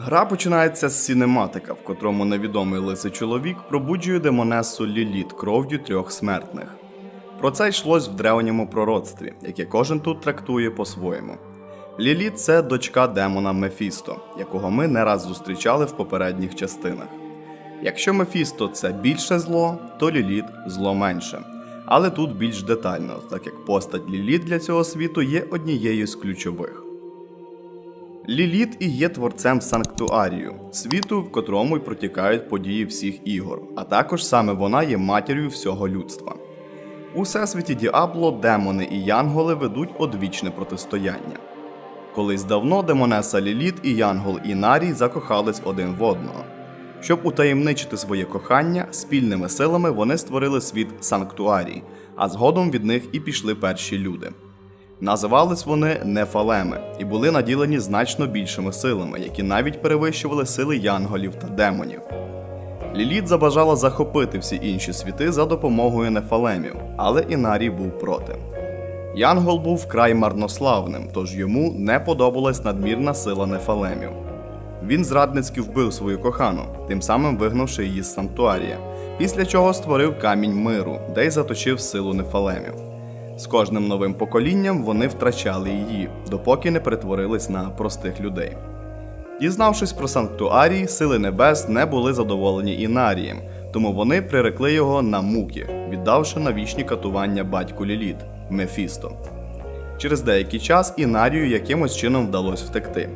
Гра починається з сінематика, в котрому невідомий лисий чоловік пробуджує демонесу Ліліт кров'ю трьох смертних. Про це йшлось в древньому пророцтві, яке кожен тут трактує по-своєму. Ліліт це дочка демона Мефісто, якого ми не раз зустрічали в попередніх частинах. Якщо Мефісто це більше зло, то Ліліт зло менше. Але тут більш детально, так як постать Ліліт для цього світу є однією з ключових. Ліліт і є творцем Санктуарію, світу, в котрому й протікають події всіх ігор, а також саме вона є матір'ю всього людства. У всесвіті Діабло демони і янголи ведуть одвічне протистояння. Колись давно демонеса Ліліт і Янгол Інарій закохались один в одного. Щоб утаємничити своє кохання, спільними силами вони створили світ Санктуарій, а згодом від них і пішли перші люди. Називались вони Нефалеми і були наділені значно більшими силами, які навіть перевищували сили янголів та демонів. Ліліт забажала захопити всі інші світи за допомогою нефалемів, але Інарій був проти. Янгол був вкрай марнославним, тож йому не подобалась надмірна сила нефалемів. Він зрадницьки вбив свою кохану, тим самим вигнавши її з санктуарія, після чого створив камінь миру, де й заточив силу нефалемів. З кожним новим поколінням вони втрачали її, допоки не перетворились на простих людей. Дізнавшись про санктуарій, сили небес не були задоволені Інарієм, тому вони прирекли його на муки, віддавши на вічні катування батьку Ліліт Мефісто. Через деякий час Інарію якимось чином вдалося втекти.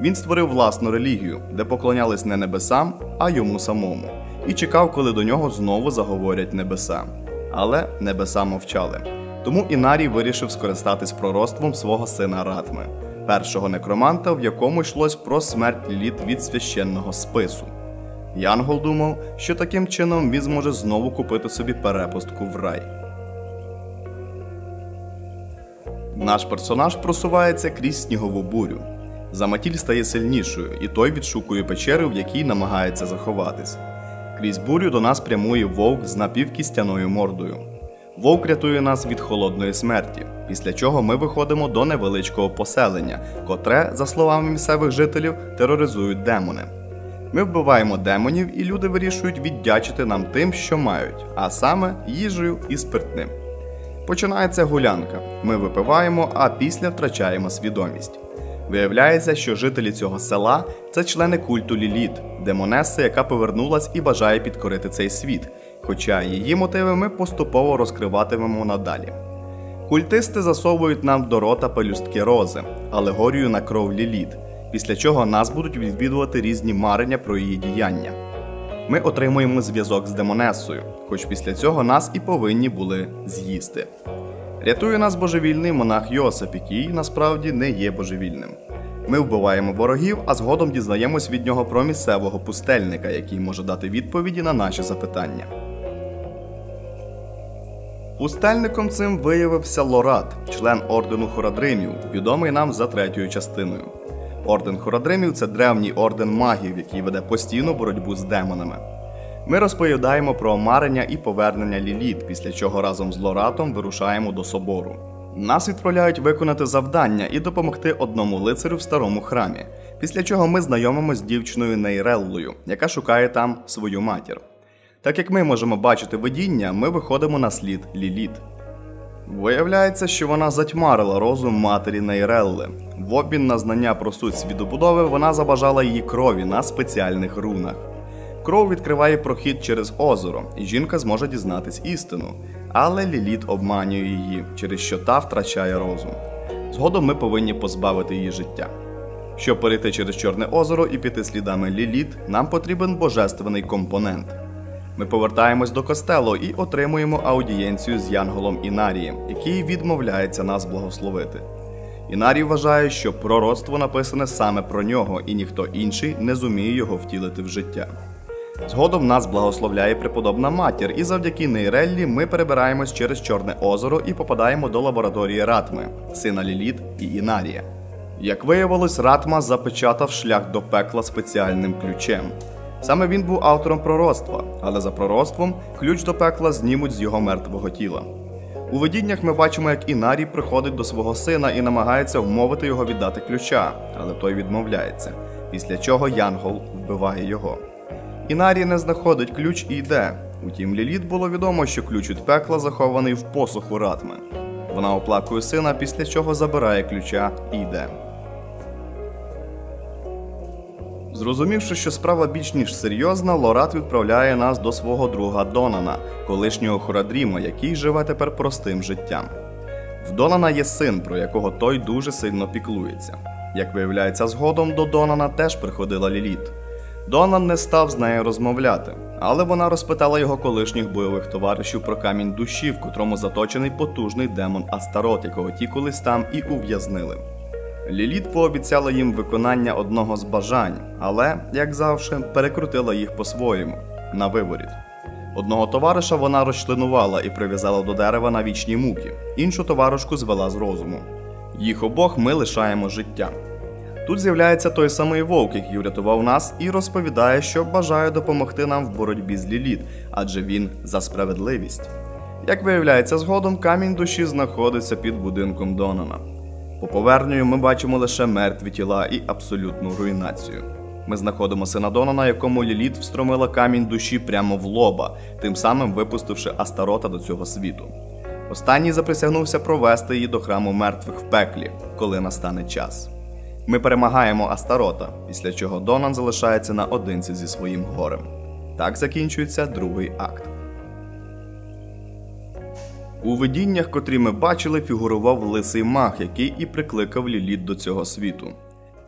Він створив власну релігію, де поклонялись не небесам, а йому самому, і чекав, коли до нього знову заговорять небеса. Але небеса мовчали. Тому Інарій вирішив скористатись пророцтвом свого сина Ратми, першого некроманта, в якому йшлось про смерть Ліліт від священного спису. Янгол думав, що таким чином він зможе знову купити собі перепустку в рай. Наш персонаж просувається крізь снігову бурю. Заматіль стає сильнішою, і той відшукує печеру, в якій намагається заховатись. Крізь бурю до нас прямує вовк з напівкістяною мордою. Вовк рятує нас від холодної смерті, після чого ми виходимо до невеличкого поселення, котре, за словами місцевих жителів, тероризують демони. Ми вбиваємо демонів, і люди вирішують віддячити нам тим, що мають, а саме їжею і спиртним. Починається гулянка. Ми випиваємо, а після втрачаємо свідомість. Виявляється, що жителі цього села це члени культу Ліліт, демонеси, яка повернулась і бажає підкорити цей світ. Хоча її мотиви ми поступово розкриватимемо надалі. Культисти засовують нам до рота пелюстки рози, алегорію на кров Ліліт, після чого нас будуть відвідувати різні марення про її діяння. Ми отримуємо зв'язок з демонесою, хоч після цього нас і повинні були з'їсти. Рятує нас божевільний монах Йосип, який насправді не є божевільним. Ми вбиваємо ворогів, а згодом дізнаємось від нього про місцевого пустельника, який може дати відповіді на наші запитання. Пустельником цим виявився Лорат, член ордену Хорадримів, відомий нам за третьою частиною. Орден Хорадримів це древній орден магів, який веде постійну боротьбу з демонами. Ми розповідаємо про омарення і повернення Ліліт, після чого разом з Лоратом вирушаємо до собору. Нас відправляють виконати завдання і допомогти одному лицарю в старому храмі, після чого ми знайомимося з дівчиною Нейреллою, яка шукає там свою матір. Так як ми можемо бачити видіння, ми виходимо на слід Ліліт. Виявляється, що вона затьмарила розум матері Нейрелли. В обмін на знання про суть світобудови вона забажала її крові на спеціальних рунах. Кров відкриває прохід через озеро, і жінка зможе дізнатись істину. Але Ліліт обманює її, через що та втрачає розум. Згодом ми повинні позбавити її життя. Щоб перейти через Чорне озеро і піти слідами Ліліт, нам потрібен божественний компонент. Ми повертаємось до костелу і отримуємо аудієнцію з Янголом Інарієм, який відмовляється нас благословити. Інарій вважає, що пророцтво написане саме про нього, і ніхто інший не зуміє його втілити в життя. Згодом нас благословляє преподобна матір, і завдяки Нейреллі ми перебираємось через Чорне озеро і попадаємо до лабораторії Ратми, сина Ліліт і Інарія. Як виявилось, Ратма запечатав шлях до пекла спеціальним ключем. Саме він був автором пророцтва, але за пророцтвом ключ до пекла знімуть з його мертвого тіла. У видіннях ми бачимо, як Інарій приходить до свого сина і намагається вмовити його віддати ключа, але той відмовляється. після чого Янгол вбиває його. Інарі не знаходить ключ і йде. Утім, Ліліт було відомо, що ключ від пекла захований в посуху Ратми. Вона оплакує сина, після чого забирає ключа і йде. Зрозумівши, що справа більш ніж серйозна, Лорат відправляє нас до свого друга Донана, колишнього Хорадріма, який живе тепер простим життям. В Донана є син, про якого той дуже сильно піклується. Як виявляється, згодом до Донана теж приходила Ліліт. Донан не став з нею розмовляти, але вона розпитала його колишніх бойових товаришів про камінь душі, в котрому заточений потужний демон Астарот, якого ті колись там і ув'язнили. Ліліт пообіцяла їм виконання одного з бажань, але, як завжди, перекрутила їх по-своєму на виворіт. Одного товариша вона розчленувала і прив'язала до дерева на вічні муки, іншу товаришку звела з розуму. Їх обох ми лишаємо життя. Тут з'являється той самий вовк, який врятував нас, і розповідає, що бажає допомогти нам в боротьбі з Ліліт, адже він за справедливість. Як виявляється, згодом камінь душі знаходиться під будинком Донана. По поверненню ми бачимо лише мертві тіла і абсолютну руйнацію. Ми знаходимо сина Донана, якому Ліліт встромила камінь душі прямо в лоба, тим самим випустивши Астарота до цього світу. Останній заприсягнувся провести її до храму мертвих в пеклі, коли настане час. Ми перемагаємо Астарота, після чого Донан залишається наодинці зі своїм горем. Так закінчується другий акт. У видіннях, котрі ми бачили, фігурував лисий мах, який і прикликав Ліліт до цього світу.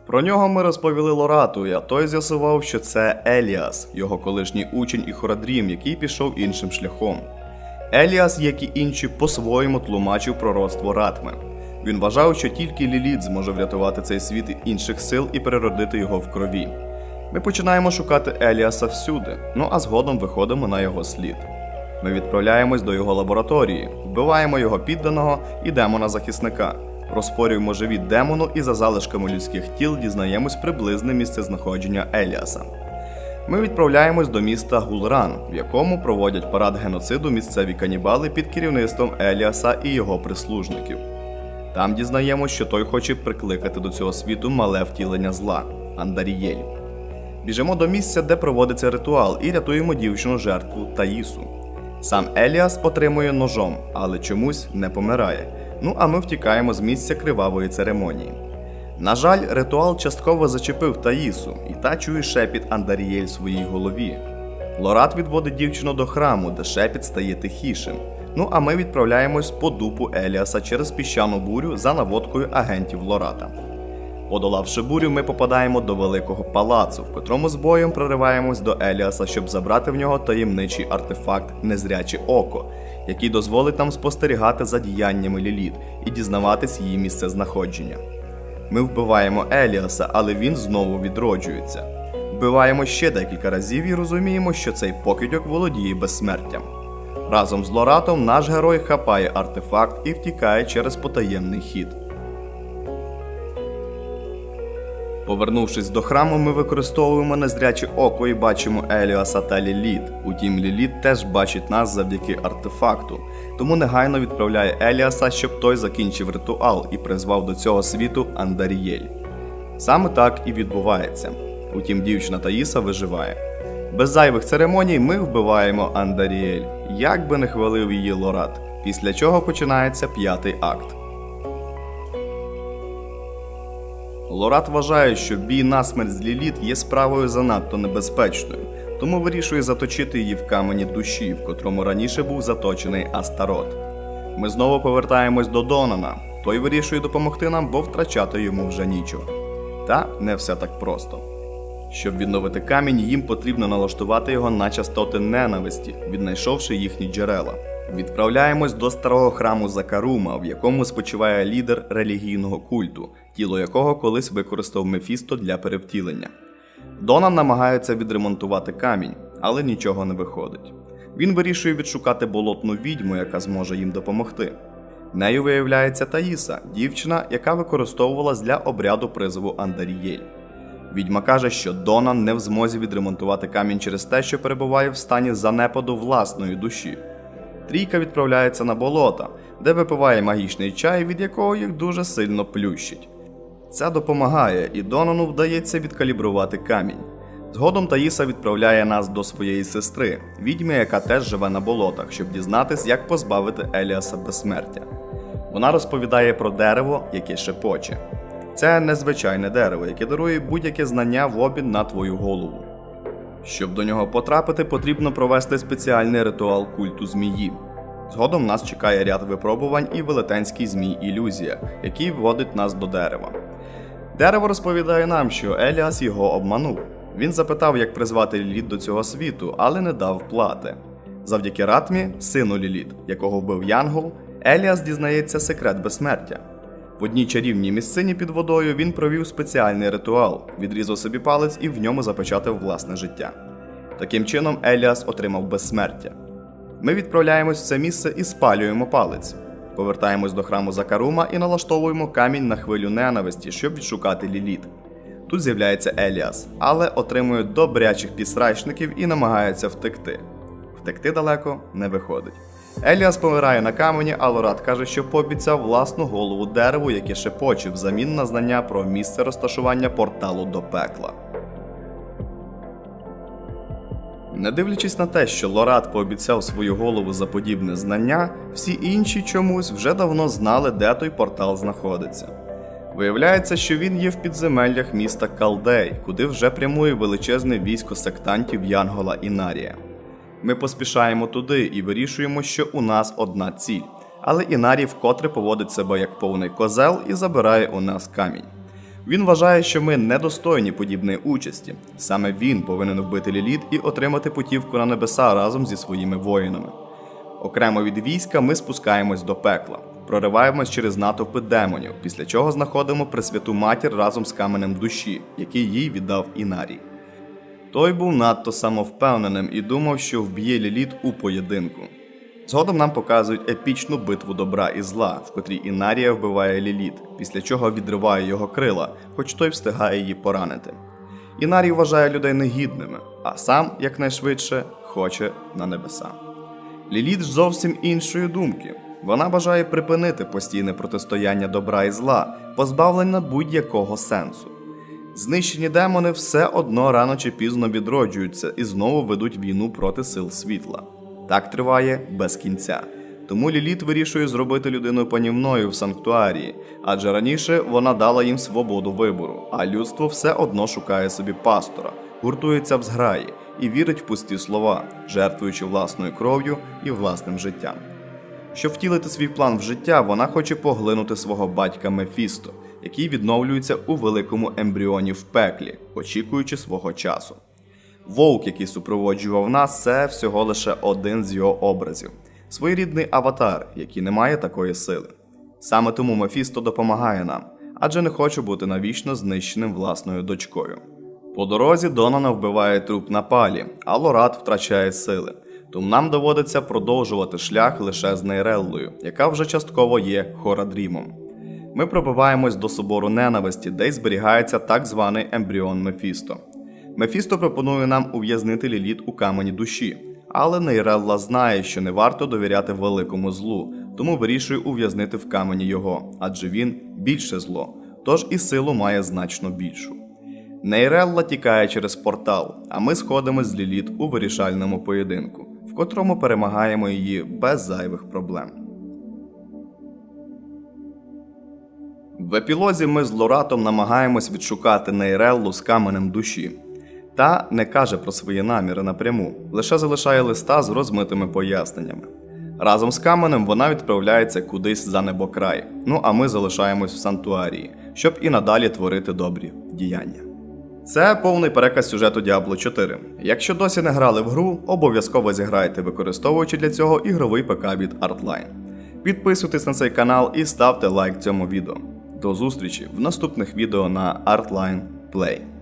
Про нього ми розповіли Лорату, а той з'ясував, що це Еліас, його колишній учень і хородрім, який пішов іншим шляхом. Еліас, як і інші, по-своєму тлумачив пророцтво Ратми. Він вважав, що тільки Ліліт зможе врятувати цей світ інших сил і переродити його в крові. Ми починаємо шукати Еліаса всюди, ну а згодом виходимо на його слід. Ми відправляємось до його лабораторії, вбиваємо його підданого і демона захисника, розпорюємо живіт демону і за залишками людських тіл дізнаємось приблизне місце знаходження Еліаса. Ми відправляємось до міста Гулран, в якому проводять парад геноциду місцеві канібали під керівництвом Еліаса і його прислужників. Там дізнаємось, що той хоче прикликати до цього світу мале втілення зла Андарієль. Біжимо до місця, де проводиться ритуал, і рятуємо дівчину жертву Таїсу. Сам Еліас отримує ножом, але чомусь не помирає. Ну а ми втікаємо з місця кривавої церемонії. На жаль, ритуал частково зачепив Таїсу, і та чує шепіт Андарієль в своїй голові. Лорат відводить дівчину до храму, де шепіт стає тихішим. Ну а ми відправляємось по дупу Еліаса через піщану бурю за наводкою агентів Лората. Подолавши бурю, ми попадаємо до великого палацу, в котрому з боєм прориваємось до Еліаса, щоб забрати в нього таємничий артефакт Незряче око, який дозволить нам спостерігати за діяннями Ліліт і дізнаватись її місце знаходження. Ми вбиваємо Еліаса, але він знову відроджується. Вбиваємо ще декілька разів і розуміємо, що цей покидьок володіє безсмертям. Разом з Лоратом наш герой хапає артефакт і втікає через потаємний хід. Повернувшись до храму, ми використовуємо незряче око і бачимо Еліаса та Ліліт. Утім, Ліліт теж бачить нас завдяки артефакту, тому негайно відправляє Еліаса, щоб той закінчив ритуал і призвав до цього світу Андарієль. Саме так і відбувається. Утім, дівчина Таїса виживає. Без зайвих церемоній ми вбиваємо Андаріель, як би не хвалив її Лорат, після чого починається п'ятий акт. Лорат вважає, що бій насмерть з Ліліт є справою занадто небезпечною, тому вирішує заточити її в камені душі, в котрому раніше був заточений Астарот. Ми знову повертаємось до Донана. Той вирішує допомогти нам, бо втрачати йому вже нічого. Та не все так просто. Щоб відновити камінь, їм потрібно налаштувати його на частоти ненависті, віднайшовши їхні джерела. Відправляємось до старого храму Закарума, в якому спочиває лідер релігійного культу, тіло якого колись використав Мефісто для перевтілення. Донан намагається відремонтувати камінь, але нічого не виходить. Він вирішує відшукати болотну відьму, яка зможе їм допомогти. Нею виявляється Таїса, дівчина, яка використовувалась для обряду призову Андарієль. Відьма каже, що Донан не в змозі відремонтувати камінь через те, що перебуває в стані занепаду власної душі. Трійка відправляється на болота, де випиває магічний чай, від якого їх дуже сильно плющить. Це допомагає, і Донану вдається відкалібрувати камінь. Згодом Таїса відправляє нас до своєї сестри, відьми, яка теж живе на болотах, щоб дізнатись, як позбавити Еліаса безсмертя. Вона розповідає про дерево, яке шепоче. Це незвичайне дерево, яке дарує будь-яке знання в обмін на твою голову. Щоб до нього потрапити, потрібно провести спеціальний ритуал культу змії. Згодом нас чекає ряд випробувань і велетенський змій ілюзія, який вводить нас до дерева. Дерево розповідає нам, що Еліас його обманув. Він запитав, як призвати Ліліт до цього світу, але не дав плати. Завдяки Ратмі, сину Ліліт, якого вбив Янгол, Еліас дізнається секрет безсмертя. В одній чарівній місцині під водою він провів спеціальний ритуал, відрізав собі палець і в ньому запечатав власне життя. Таким чином, Еліас отримав безсмертя. Ми відправляємось в це місце і спалюємо палець. Повертаємось до храму Закарума і налаштовуємо камінь на хвилю ненависті, щоб відшукати Ліліт. Тут з'являється Еліас, але отримує добрячих пісрайшників і намагається втекти. Втекти далеко не виходить. Еліас помирає на камені, а Лорат каже, що пообіцяв власну голову дереву, яке шепоче взамін на знання про місце розташування порталу до пекла. Не дивлячись на те, що Лорат пообіцяв свою голову за подібне знання, всі інші чомусь вже давно знали, де той портал знаходиться. Виявляється, що він є в підземеллях міста Калдей, куди вже прямує величезне військо сектантів Янгола і Нарія. Ми поспішаємо туди і вирішуємо, що у нас одна ціль. Але Інарій вкотре поводить себе як повний козел і забирає у нас камінь. Він вважає, що ми недостойні подібної участі. Саме він повинен вбити Ліліт і отримати путівку на небеса разом зі своїми воїнами. Окремо від війська ми спускаємось до пекла, прориваємось через натовпи демонів, після чого знаходимо Пресвяту матір разом з каменем душі, який їй віддав Інарій. Той був надто самовпевненим і думав, що вб'є Ліліт у поєдинку. Згодом нам показують епічну битву добра і зла, в котрій Інарія вбиває Ліліт, після чого відриває його крила, хоч той встигає її поранити. Інарій вважає людей негідними, а сам, якнайшвидше, хоче на небеса. Ліліт ж зовсім іншої думки. Вона бажає припинити постійне протистояння добра і зла, позбавлення будь-якого сенсу. Знищені демони все одно рано чи пізно відроджуються і знову ведуть війну проти сил світла. Так триває без кінця. Тому Ліліт вирішує зробити людину панівною в санктуарії, адже раніше вона дала їм свободу вибору, а людство все одно шукає собі пастора, гуртується в зграї і вірить в пусті слова, жертвуючи власною кров'ю і власним життям. Щоб втілити свій план в життя, вона хоче поглинути свого батька Мефісто, який відновлюється у великому ембріоні в пеклі, очікуючи свого часу. Вовк, який супроводжував нас, це всього лише один з його образів, своєрідний аватар, який не має такої сили. Саме тому Мефісто допомагає нам, адже не хоче бути навічно знищеним власною дочкою. По дорозі Донана вбиває труп на палі, а Лорат втрачає сили. Тому нам доводиться продовжувати шлях лише з Нейреллою, яка вже частково є Хорадрімом. Ми пробиваємось до собору ненависті, де й зберігається так званий ембріон Мефісто. Мефісто пропонує нам ув'язнити Ліліт у камені душі, але Нейрелла знає, що не варто довіряти великому злу, тому вирішує ув'язнити в камені його, адже він більше зло, тож і силу має значно більшу. Нейрелла тікає через портал, а ми сходимо з Ліліт у вирішальному поєдинку, в котрому перемагаємо її без зайвих проблем. В епілозі ми з Лоратом намагаємось відшукати Нейреллу з каменем душі. Та не каже про свої наміри напряму, лише залишає листа з розмитими поясненнями. Разом з каменем вона відправляється кудись за небокрай, ну а ми залишаємось в сантуарії, щоб і надалі творити добрі діяння. Це повний переказ сюжету Diablo 4. Якщо досі не грали в гру, обов'язково зіграйте, використовуючи для цього ігровий ПК від Artline. Підписуйтесь на цей канал і ставте лайк цьому відео. До зустрічі в наступних відео на Artline Play.